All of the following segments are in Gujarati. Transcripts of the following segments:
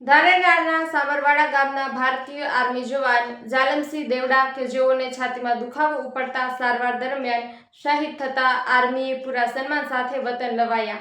ધાનેરાના સામરવાડા ગામના ભારતીય આર્મી જવાન જાલમસિંહ દેવડા કે જેઓને છાતીમાં દુખાવો ઉપડતા સારવાર દરમિયાન શહીદ થતા આર્મીએ પૂરા સન્માન સાથે વતન લવાયા.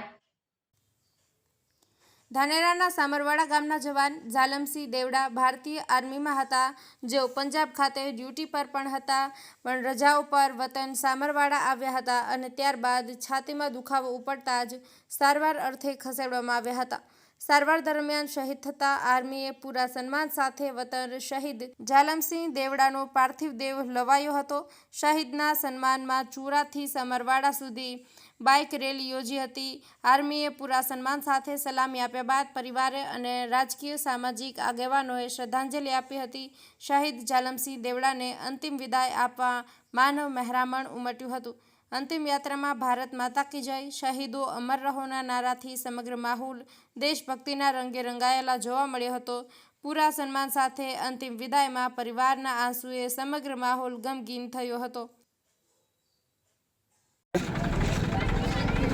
ધાનેરાના સામરવાડા ગામના જવાન જાલમસિંહ દેવડા ભારતીય આર્મીમાં હતા. જેઓ પંજાબ ખાતે ડ્યુટી પર પણ હતા, પણ રજાઓ પર વતન સામરવાડા આવ્યા હતા અને ત્યારબાદ છાતીમાં દુખાવો ઉપડતા જ સારવાર અર્થે ખસેડવામાં આવ્યા હતા. સારવાર દરમિયાન શહીદ થતા આર્મીએ પૂરા સન્માન સાથે વતન શહીદ જાલમસિંહ દેવડાનો પાર્થિવ દેહ લવાયો હતો. શહીદના સન્માનમાં ચૂરાથી સમરવાડા સુધી બાઇક રેલી યોજી હતી. આર્મીએ પૂરા સન્માન સાથે સલામી આપ્યા બાદ પરિવારે અને રાજકીય સામાજિક આગેવાનોએ શ્રદ્ધાંજલિ આપી હતી. શહીદ જાલમસિંહ દેવડાને અંતિમ વિદાય આપવા માનવ મહેરામણ ઉમટ્યું હતું. અંતિમ યાત્રામાં ભારત માતા કી જય. શહીદો અમર રહોના નારાથી સમગ્ર માહોલ દેશભક્તિના રંગે રંગાયેલા જોવા મળ્યો હતો. પૂરા સન્માન સાથે અંતિમ વિદાયમાં પરિવારના આંસુએ સમગ્ર માહોલ ગમગીન થયો હતો.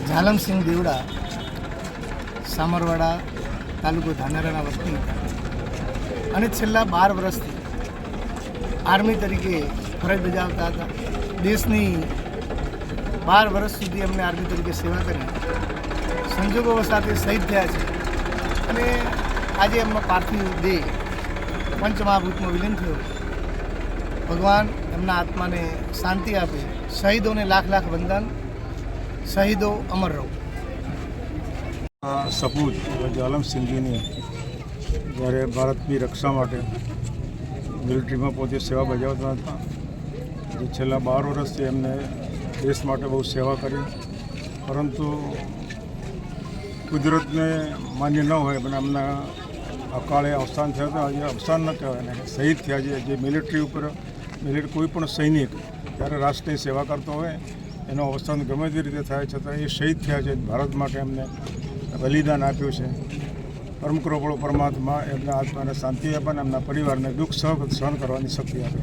ઝાલમસિંહ દેવડા, સામરવાડા તાલુકો ધાનેરાના વતની. અને છેલ્લા બાર વર્ષથી આર્મી તરીકે ફરજ બજાવતા હતા. દેશની બાર વર્ષ સુધી અમને આર્મી તરીકે સેવા કરી. સંજોગો સાથે શહીદ થયા છે. અને આજે એમનો પાર્થિવ દેહ પંચમહાભૂતમાં વિલીન થયો ભગવાન એમના આત્માને શાંતિ આપે. શહીદોને લાખ લાખ વંદન. શહીદો અમર રહો. સપૂત જાલમ સિંઘીની જ્યારે ભારતની રક્ષા માટે મિલિટરીમાં પોતે સેવા બજાવતા હતા, જે છેલ્લા બાર વર્ષથી એમને દેશ માટે બહુ સેવા કરી. પરંતુ કુદરતને માન્ય ન હોય, પણ એમના અકાળે અવસાન થયા હતા. આજે અવસાન ન કહેવાય ને શહીદ થયા છે. જે મિલિટરી ઉપર મિલિટરી કોઈ પણ સૈનિક જ્યારે રાષ્ટ્રની સેવા કરતો હોય, એનું અવસાન ગમે તે રીતે થાય, છતાં એ શહીદ થયા છે. ભારત માટે એમને બલિદાન આપ્યું છે. પરમ કૃપળો પરમાત્મા એમના આત્માને શાંતિ આપે અને એમના પરિવારને દુઃખ સહ સહન કરવાની શક્તિ આપે.